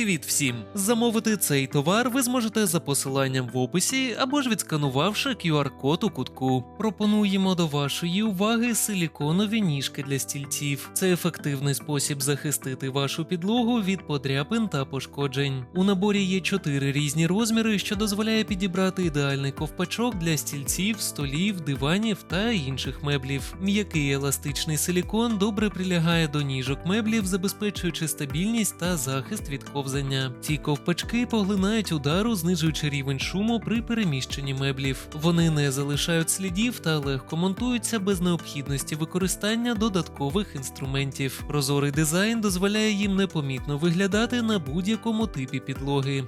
Привіт всім! Замовити цей товар ви зможете за посиланням в описі або ж відсканувавши QR-код у кутку. Пропонуємо до вашої уваги силіконові ніжки для стільців. Це ефективний спосіб захистити вашу підлогу від подряпин та пошкоджень. У наборі є чотири різні розміри, що дозволяє підібрати ідеальний ковпачок для стільців, столів, диванів та інших меблів. М'який еластичний силікон добре прилягає до ніжок меблів, забезпечуючи стабільність та захист від ковзання. Ці ковпачки поглинають удару, знижуючи рівень шуму при переміщенні меблів. Вони не залишають слідів та легко монтуються без необхідності використання додаткових інструментів. Прозорий дизайн дозволяє їм непомітно виглядати на будь-якому типі підлоги.